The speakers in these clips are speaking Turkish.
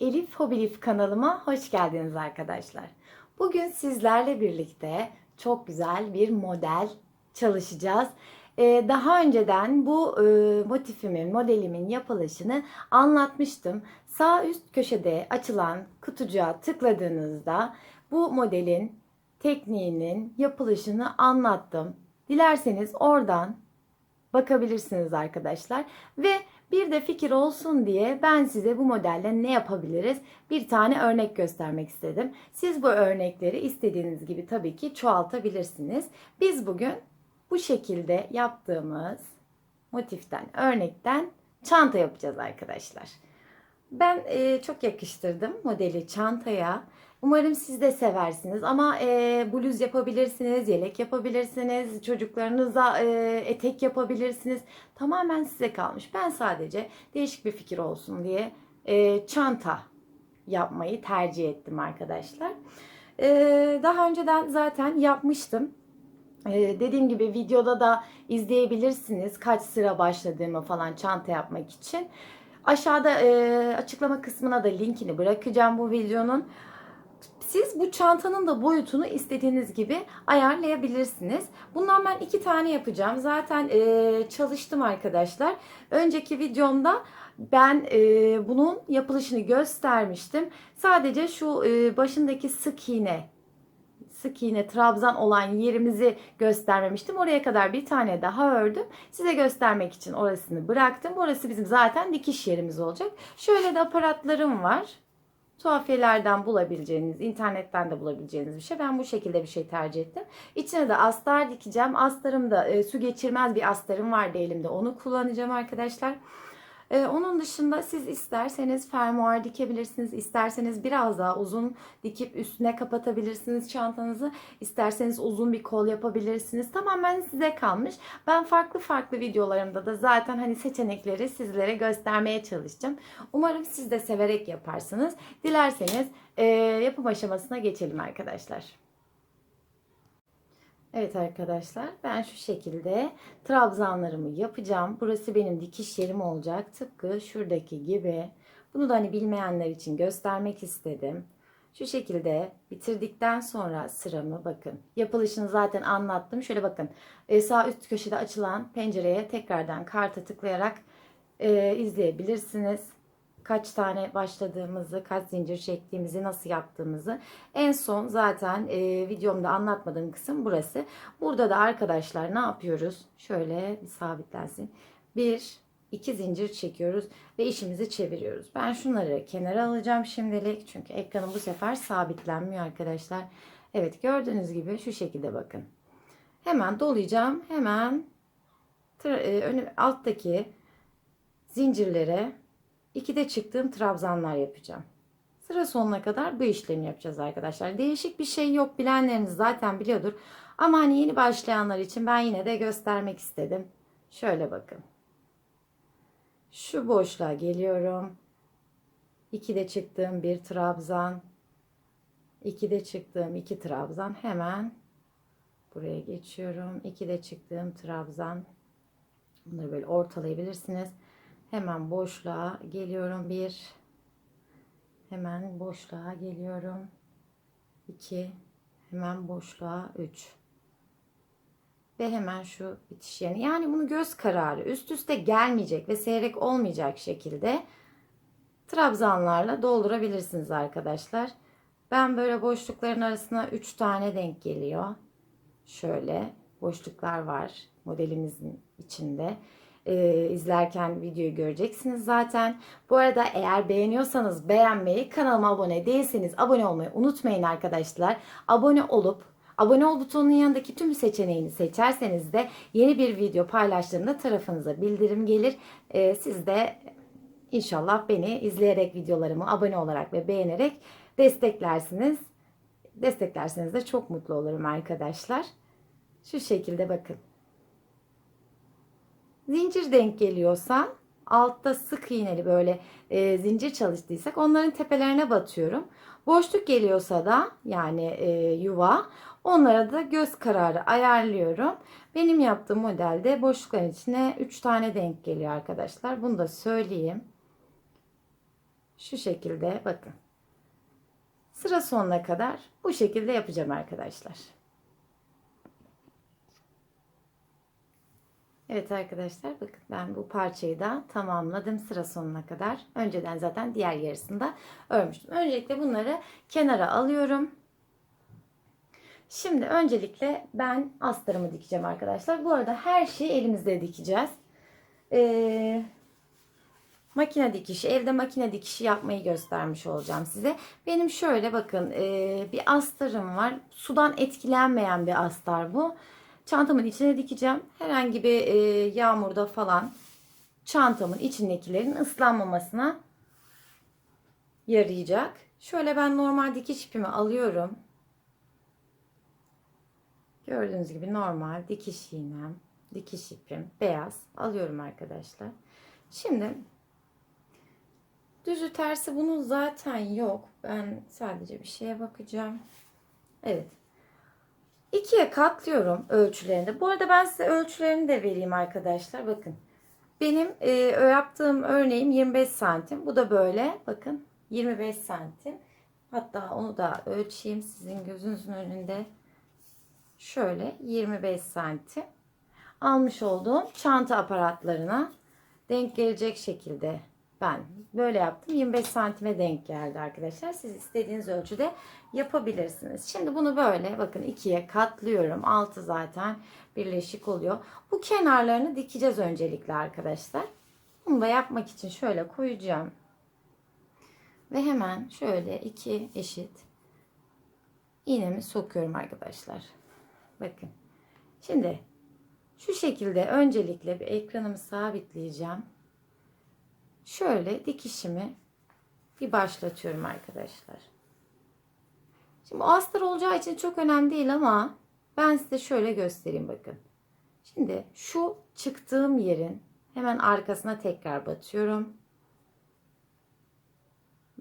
Elif Hobilif kanalıma hoş geldiniz arkadaşlar. Bugün sizlerle birlikte çok güzel bir model çalışacağız. Ee, daha önceden bu e, motifimin, modelimin yapılışını anlatmıştım. Sağ üst köşede açılan kutucuğa tıkladığınızda bu modelin tekniğinin yapılışını anlattım. Dilerseniz oradan bakabilirsiniz arkadaşlar. Ve bir de fikir olsun diye ben size bu modelle ne yapabiliriz bir tane örnek göstermek istedim. Siz bu örnekleri istediğiniz gibi tabii ki çoğaltabilirsiniz. Biz bugün bu şekilde yaptığımız motiften, örnekten çanta yapacağız arkadaşlar. Ben e, çok yakıştırdım modeli çantaya. Umarım siz de seversiniz ama e, bluz yapabilirsiniz, yelek yapabilirsiniz, çocuklarınıza e, etek yapabilirsiniz. Tamamen size kalmış. Ben sadece değişik bir fikir olsun diye e, çanta yapmayı tercih ettim arkadaşlar. E, daha önceden zaten yapmıştım. Ee, dediğim gibi videoda da izleyebilirsiniz kaç sıra başladığımı falan çanta yapmak için. Aşağıda e, açıklama kısmına da linkini bırakacağım bu videonun. Siz bu çantanın da boyutunu istediğiniz gibi ayarlayabilirsiniz. Bundan ben iki tane yapacağım. Zaten e, çalıştım arkadaşlar. Önceki videomda ben e, bunun yapılışını göstermiştim. Sadece şu e, başındaki sık iğne sık iğne trabzan olan yerimizi göstermemiştim. Oraya kadar bir tane daha ördüm. Size göstermek için orasını bıraktım. Burası bizim zaten dikiş yerimiz olacak. Şöyle de aparatlarım var. Tuhafiyelerden bulabileceğiniz, internetten de bulabileceğiniz bir şey. Ben bu şekilde bir şey tercih ettim. İçine de astar dikeceğim. Astarım da e, su geçirmez bir astarım vardı elimde. Onu kullanacağım arkadaşlar. Ee, onun dışında siz isterseniz fermuar dikebilirsiniz. isterseniz biraz daha uzun dikip üstüne kapatabilirsiniz çantanızı. İsterseniz uzun bir kol yapabilirsiniz. Tamamen size kalmış. Ben farklı farklı videolarımda da zaten hani seçenekleri sizlere göstermeye çalışacağım. Umarım siz de severek yaparsınız. Dilerseniz e, yapım aşamasına geçelim arkadaşlar. Evet arkadaşlar ben şu şekilde trabzanlarımı yapacağım. Burası benim dikiş yerim olacak. Tıpkı şuradaki gibi. Bunu da hani bilmeyenler için göstermek istedim. Şu şekilde bitirdikten sonra sıramı bakın. Yapılışını zaten anlattım. Şöyle bakın e, sağ üst köşede açılan pencereye tekrardan karta tıklayarak e, izleyebilirsiniz kaç tane başladığımızı, kaç zincir çektiğimizi, nasıl yaptığımızı en son zaten e, videomda anlatmadığım kısım burası. Burada da arkadaşlar ne yapıyoruz? Şöyle bir sabitlensin. Bir, iki zincir çekiyoruz ve işimizi çeviriyoruz. Ben şunları kenara alacağım şimdilik çünkü ekranım bu sefer sabitlenmiyor arkadaşlar. Evet gördüğünüz gibi şu şekilde bakın. Hemen dolayacağım. Hemen e, alttaki zincirlere İkide çıktığım trabzanlar yapacağım. Sıra sonuna kadar bu işlemi yapacağız arkadaşlar. Değişik bir şey yok bilenleriniz zaten biliyordur. Ama hani yeni başlayanlar için ben yine de göstermek istedim. Şöyle bakın. Şu boşluğa geliyorum. İkide çıktığım bir trabzan. İkide çıktığım iki trabzan. Hemen buraya geçiyorum. İkide çıktığım trabzan. Bunları böyle ortalayabilirsiniz. Hemen boşluğa geliyorum. Bir. Hemen boşluğa geliyorum. iki. Hemen boşluğa üç. Ve hemen şu bitiş yerine. Yani bunu göz kararı üst üste gelmeyecek ve seyrek olmayacak şekilde trabzanlarla doldurabilirsiniz arkadaşlar. Ben böyle boşlukların arasına 3 tane denk geliyor. Şöyle boşluklar var modelimizin içinde e, izlerken videoyu göreceksiniz zaten. Bu arada eğer beğeniyorsanız beğenmeyi, kanalıma abone değilseniz abone olmayı unutmayın arkadaşlar. Abone olup Abone ol butonunun yanındaki tüm seçeneğini seçerseniz de yeni bir video paylaştığımda tarafınıza bildirim gelir. Ee, siz de inşallah beni izleyerek videolarımı abone olarak ve beğenerek desteklersiniz. Desteklerseniz de çok mutlu olurum arkadaşlar. Şu şekilde bakın. Zincir denk geliyorsa altta sık iğneli böyle e, zincir çalıştıysak onların tepelerine batıyorum. Boşluk geliyorsa da yani e, yuva onlara da göz kararı ayarlıyorum. Benim yaptığım modelde boşlukların içine 3 tane denk geliyor arkadaşlar. Bunu da söyleyeyim. Şu şekilde bakın. Sıra sonuna kadar bu şekilde yapacağım arkadaşlar. Evet arkadaşlar bakın ben bu parçayı da tamamladım sıra sonuna kadar. Önceden zaten diğer yarısını da örmüştüm. Öncelikle bunları kenara alıyorum. Şimdi öncelikle ben astarımı dikeceğim arkadaşlar. Bu arada her şeyi elimizde dikeceğiz. Ee, makine dikişi, evde makine dikişi yapmayı göstermiş olacağım size. Benim şöyle bakın e, bir astarım var. Sudan etkilenmeyen bir astar bu. Çantamın içine dikeceğim. Herhangi bir e, yağmurda falan çantamın içindekilerin ıslanmamasına yarayacak. Şöyle ben normal dikiş ipimi alıyorum. Gördüğünüz gibi normal dikiş iğnem, dikiş ipim beyaz alıyorum arkadaşlar. Şimdi düzü tersi bunun zaten yok. Ben sadece bir şeye bakacağım. Evet. İkiye katlıyorum ölçülerinde. Bu arada ben size ölçülerini de vereyim arkadaşlar. Bakın. Benim e, yaptığım örneğim 25 santim. Bu da böyle. Bakın 25 santim. Hatta onu da ölçeyim sizin gözünüzün önünde. Şöyle 25 santim. Almış olduğum çanta aparatlarına denk gelecek şekilde ben böyle yaptım. 25 santime denk geldi arkadaşlar. Siz istediğiniz ölçüde yapabilirsiniz. Şimdi bunu böyle bakın ikiye katlıyorum. Altı zaten birleşik oluyor. Bu kenarlarını dikeceğiz öncelikle arkadaşlar. Bunu da yapmak için şöyle koyacağım. Ve hemen şöyle iki eşit iğnemi sokuyorum arkadaşlar. Bakın. Şimdi şu şekilde öncelikle bir ekranımı sabitleyeceğim. Şöyle dikişimi bir başlatıyorum arkadaşlar. Şimdi astar olacağı için çok önemli değil ama ben size şöyle göstereyim bakın. Şimdi şu çıktığım yerin hemen arkasına tekrar batıyorum.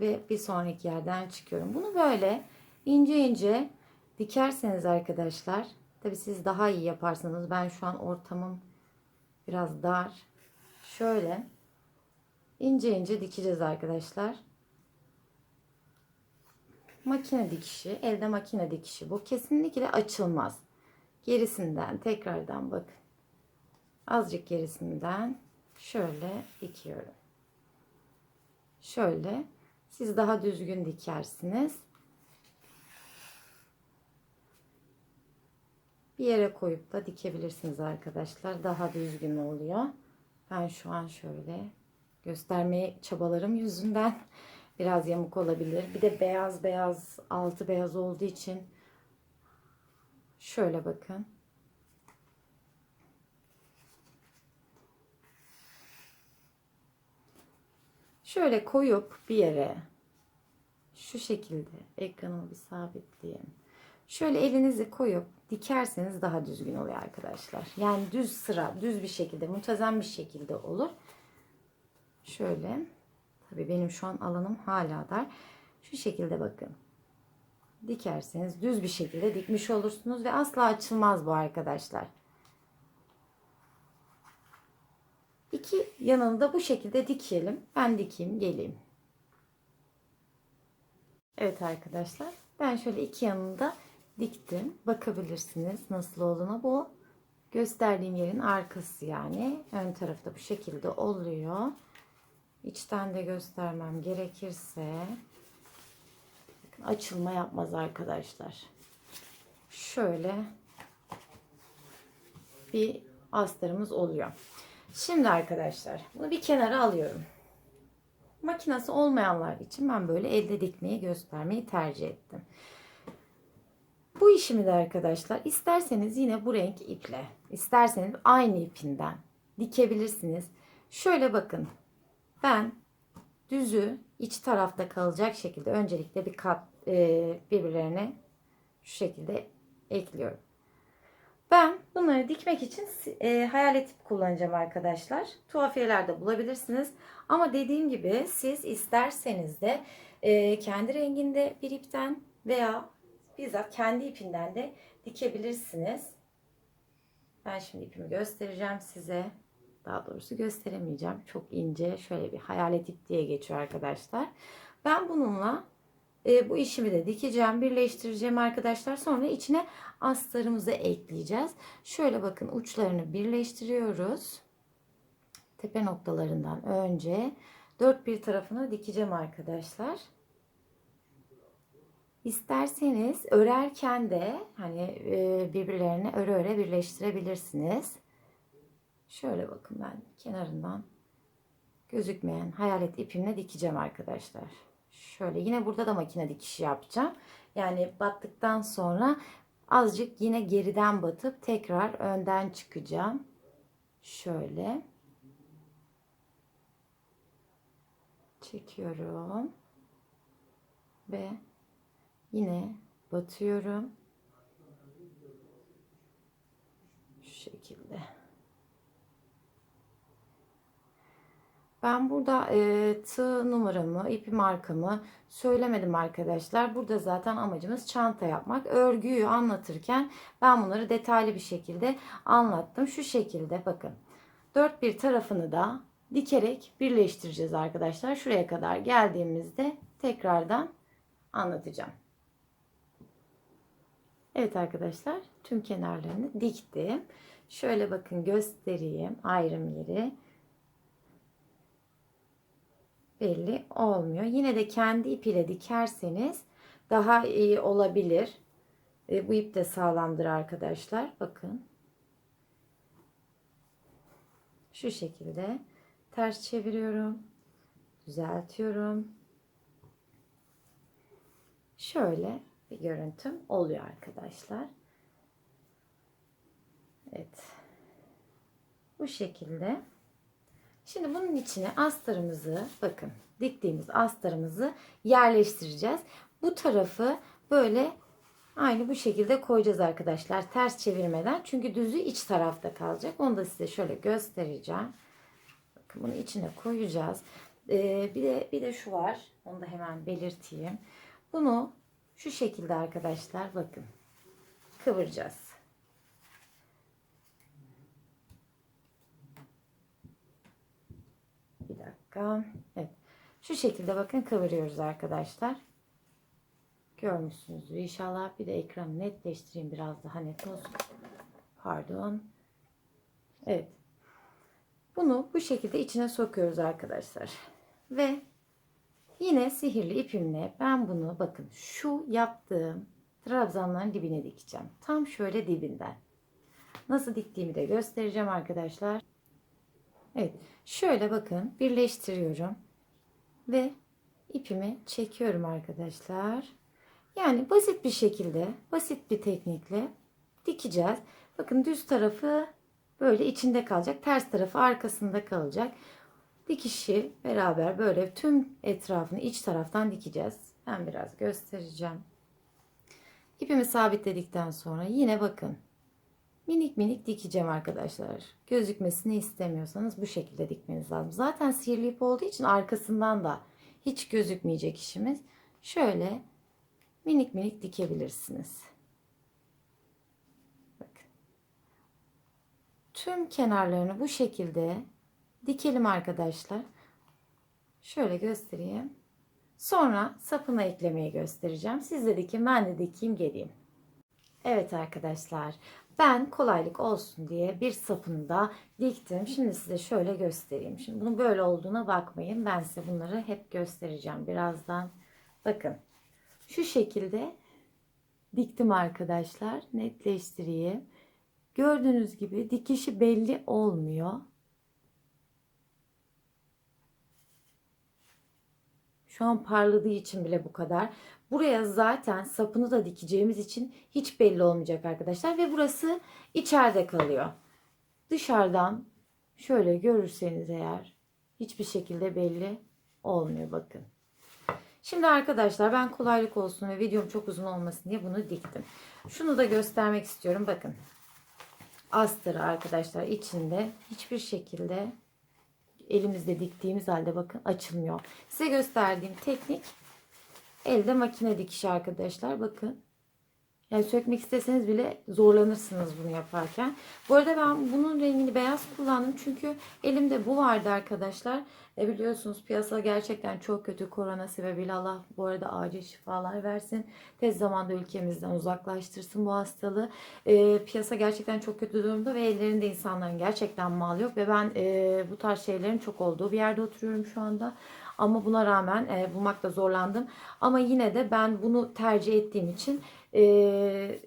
Ve bir sonraki yerden çıkıyorum. Bunu böyle ince ince dikerseniz arkadaşlar tabi siz daha iyi yaparsanız ben şu an ortamım biraz dar. Şöyle ince ince dikeceğiz arkadaşlar. Makine dikişi, elde makine dikişi bu kesinlikle açılmaz. Gerisinden tekrardan bakın. Azıcık gerisinden şöyle dikiyorum. Şöyle siz daha düzgün dikersiniz. Bir yere koyup da dikebilirsiniz arkadaşlar. Daha düzgün oluyor. Ben şu an şöyle göstermeye çabalarım yüzünden biraz yamuk olabilir. Bir de beyaz beyaz altı beyaz olduğu için şöyle bakın. Şöyle koyup bir yere şu şekilde ekranımı bir sabitleyeyim. Şöyle elinizi koyup dikerseniz daha düzgün oluyor arkadaşlar. Yani düz sıra, düz bir şekilde, muntazam bir şekilde olur. Şöyle. Tabii benim şu an alanım hala dar. Şu şekilde bakın. Dikerseniz düz bir şekilde dikmiş olursunuz ve asla açılmaz bu arkadaşlar. İki yanını da bu şekilde dikelim. Ben dikeyim, geleyim. Evet arkadaşlar. Ben şöyle iki yanını da diktim. Bakabilirsiniz nasıl olduğuna. Bu gösterdiğim yerin arkası yani. Ön tarafta bu şekilde oluyor. İçten de göstermem gerekirse açılma yapmaz arkadaşlar. Şöyle bir astarımız oluyor. Şimdi arkadaşlar bunu bir kenara alıyorum. Makinesi olmayanlar için ben böyle elde dikmeyi göstermeyi tercih ettim. Bu işimi de arkadaşlar isterseniz yine bu renk iple, isterseniz aynı ipinden dikebilirsiniz. Şöyle bakın. Ben düzü iç tarafta kalacak şekilde öncelikle bir kat e, birbirlerine şu şekilde ekliyorum. Ben bunları dikmek için e, hayalet ip kullanacağım arkadaşlar. Tuhafiyelerde bulabilirsiniz. Ama dediğim gibi siz isterseniz de e, kendi renginde bir ipten veya bizzat kendi ipinden de dikebilirsiniz. Ben şimdi ipimi göstereceğim size. Daha doğrusu gösteremeyeceğim. Çok ince şöyle bir hayalet ip diye geçiyor arkadaşlar. Ben bununla e, bu işimi de dikeceğim, birleştireceğim arkadaşlar. Sonra içine astarımızı ekleyeceğiz. Şöyle bakın uçlarını birleştiriyoruz. Tepe noktalarından önce dört bir tarafına dikeceğim arkadaşlar. İsterseniz örerken de hani e, birbirlerine öre öre birleştirebilirsiniz. Şöyle bakın ben kenarından gözükmeyen hayalet ipimle dikeceğim arkadaşlar. Şöyle yine burada da makine dikişi yapacağım. Yani battıktan sonra azıcık yine geriden batıp tekrar önden çıkacağım. Şöyle. Çekiyorum. Ve yine batıyorum. Şu şekilde. Ben burada e, tığ numaramı, ipi markamı söylemedim arkadaşlar. Burada zaten amacımız çanta yapmak. Örgüyü anlatırken ben bunları detaylı bir şekilde anlattım. Şu şekilde bakın. Dört bir tarafını da dikerek birleştireceğiz arkadaşlar. Şuraya kadar geldiğimizde tekrardan anlatacağım. Evet arkadaşlar tüm kenarlarını diktim. Şöyle bakın göstereyim ayrım yeri belli olmuyor. Yine de kendi ipiyle dikerseniz daha iyi olabilir. E, bu ip de sağlamdır arkadaşlar. Bakın. Şu şekilde ters çeviriyorum. Düzeltiyorum. Şöyle bir görüntüm oluyor arkadaşlar. Evet. Bu şekilde. Şimdi bunun içine astarımızı bakın diktiğimiz astarımızı yerleştireceğiz. Bu tarafı böyle aynı bu şekilde koyacağız arkadaşlar. Ters çevirmeden. Çünkü düzü iç tarafta kalacak. Onu da size şöyle göstereceğim. Bakın bunu içine koyacağız. Ee, bir de bir de şu var. Onu da hemen belirteyim. Bunu şu şekilde arkadaşlar bakın kıvıracağız. Bir dakika. Evet. Şu şekilde bakın kıvırıyoruz arkadaşlar. Görmüşsünüzdür inşallah. Bir de ekranı netleştireyim biraz daha net olsun. Pardon. Evet. Bunu bu şekilde içine sokuyoruz arkadaşlar. Ve yine sihirli ipimle ben bunu bakın şu yaptığım trabzanların dibine dikeceğim. Tam şöyle dibinden. Nasıl diktiğimi de göstereceğim arkadaşlar. Evet. Şöyle bakın birleştiriyorum. Ve ipimi çekiyorum arkadaşlar. Yani basit bir şekilde, basit bir teknikle dikeceğiz. Bakın düz tarafı böyle içinde kalacak. Ters tarafı arkasında kalacak. Dikişi beraber böyle tüm etrafını iç taraftan dikeceğiz. Ben biraz göstereceğim. İpimi sabitledikten sonra yine bakın minik minik dikeceğim arkadaşlar. Gözükmesini istemiyorsanız bu şekilde dikmeniz lazım. Zaten sihirli ip olduğu için arkasından da hiç gözükmeyecek işimiz. Şöyle minik minik dikebilirsiniz. Bakın. Tüm kenarlarını bu şekilde dikelim arkadaşlar. Şöyle göstereyim. Sonra sapına eklemeyi göstereceğim. Siz de dikin ben de dikeyim geleyim. Evet arkadaşlar ben kolaylık olsun diye bir sapını da diktim. Şimdi size şöyle göstereyim. Şimdi bunun böyle olduğuna bakmayın. Ben size bunları hep göstereceğim birazdan. Bakın şu şekilde diktim arkadaşlar. Netleştireyim. Gördüğünüz gibi dikişi belli olmuyor. Şu an parladığı için bile bu kadar. Buraya zaten sapını da dikeceğimiz için hiç belli olmayacak arkadaşlar. Ve burası içeride kalıyor. Dışarıdan şöyle görürseniz eğer hiçbir şekilde belli olmuyor bakın. Şimdi arkadaşlar ben kolaylık olsun ve videom çok uzun olmasın diye bunu diktim. Şunu da göstermek istiyorum. Bakın. Astarı arkadaşlar içinde hiçbir şekilde elimizde diktiğimiz halde bakın açılmıyor. Size gösterdiğim teknik elde makine dikişi arkadaşlar. Bakın Yani sökmek isteseniz bile zorlanırsınız bunu yaparken. Bu arada ben bunun rengini beyaz kullandım. Çünkü elimde bu vardı arkadaşlar. E biliyorsunuz piyasa gerçekten çok kötü. Korona sebebiyle Allah bu arada acil şifalar versin. Tez zamanda ülkemizden uzaklaştırsın bu hastalığı. E, piyasa gerçekten çok kötü durumda ve ellerinde insanların gerçekten mal yok. Ve ben e, bu tarz şeylerin çok olduğu bir yerde oturuyorum şu anda. Ama buna rağmen e, bulmakta zorlandım. Ama yine de ben bunu tercih ettiğim için e,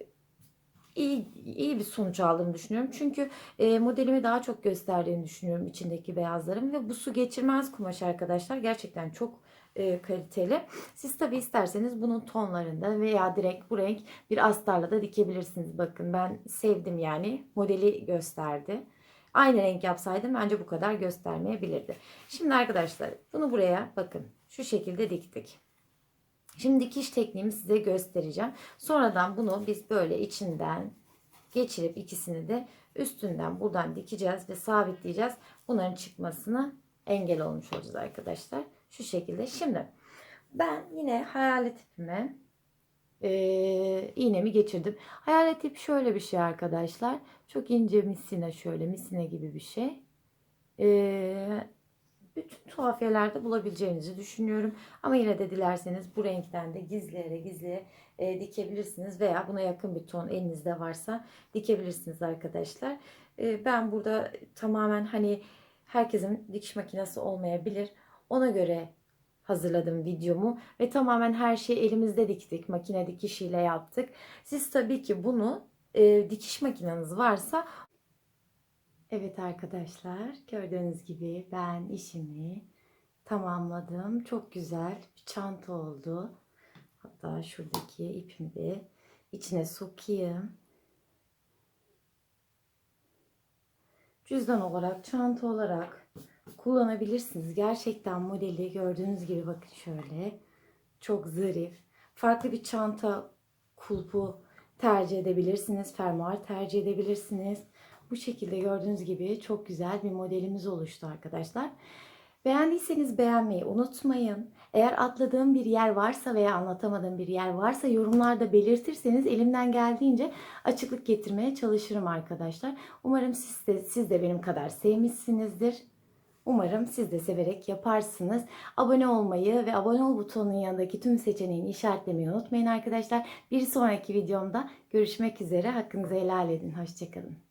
iyi, iyi bir sonuç aldığımı düşünüyorum. Çünkü e, modelimi daha çok gösterdiğini düşünüyorum içindeki beyazların. Ve bu su geçirmez kumaş arkadaşlar. Gerçekten çok e, kaliteli. Siz tabi isterseniz bunun tonlarında veya direkt bu renk bir astarla da dikebilirsiniz. Bakın ben sevdim yani. Modeli gösterdi. Aynı renk yapsaydım bence bu kadar göstermeyebilirdi. Şimdi arkadaşlar bunu buraya bakın şu şekilde diktik. Şimdi dikiş tekniğimi size göstereceğim. Sonradan bunu biz böyle içinden geçirip ikisini de üstünden buradan dikeceğiz ve sabitleyeceğiz. Bunların çıkmasına engel olmuş olacağız arkadaşlar. Şu şekilde. Şimdi ben yine hayalet ipime e, iğnemi geçirdim. Hayalet ip şöyle bir şey arkadaşlar. Çok ince misine şöyle misine gibi bir şey. E, bütün tuhafiyelerde bulabileceğinizi düşünüyorum. Ama yine de dilerseniz bu renkten de gizlere gizliye e, dikebilirsiniz. Veya buna yakın bir ton elinizde varsa dikebilirsiniz arkadaşlar. E, ben burada tamamen hani herkesin dikiş makinesi olmayabilir. Ona göre hazırladım videomu ve tamamen her şeyi elimizde diktik. Makine dikişiyle yaptık. Siz tabii ki bunu e, dikiş makineniz varsa Evet arkadaşlar gördüğünüz gibi ben işimi tamamladım. Çok güzel bir çanta oldu. Hatta şuradaki ipimi de içine sokayım. Cüzdan olarak, çanta olarak kullanabilirsiniz. Gerçekten modeli gördüğünüz gibi bakın şöyle. Çok zarif. Farklı bir çanta kulpu tercih edebilirsiniz. Fermuar tercih edebilirsiniz. Bu şekilde gördüğünüz gibi çok güzel bir modelimiz oluştu arkadaşlar. Beğendiyseniz beğenmeyi unutmayın. Eğer atladığım bir yer varsa veya anlatamadığım bir yer varsa yorumlarda belirtirseniz elimden geldiğince açıklık getirmeye çalışırım arkadaşlar. Umarım siz de, siz de benim kadar sevmişsinizdir. Umarım siz de severek yaparsınız. Abone olmayı ve abone ol butonunun yanındaki tüm seçeneğini işaretlemeyi unutmayın arkadaşlar. Bir sonraki videomda görüşmek üzere. Hakkınızı helal edin. Hoşçakalın.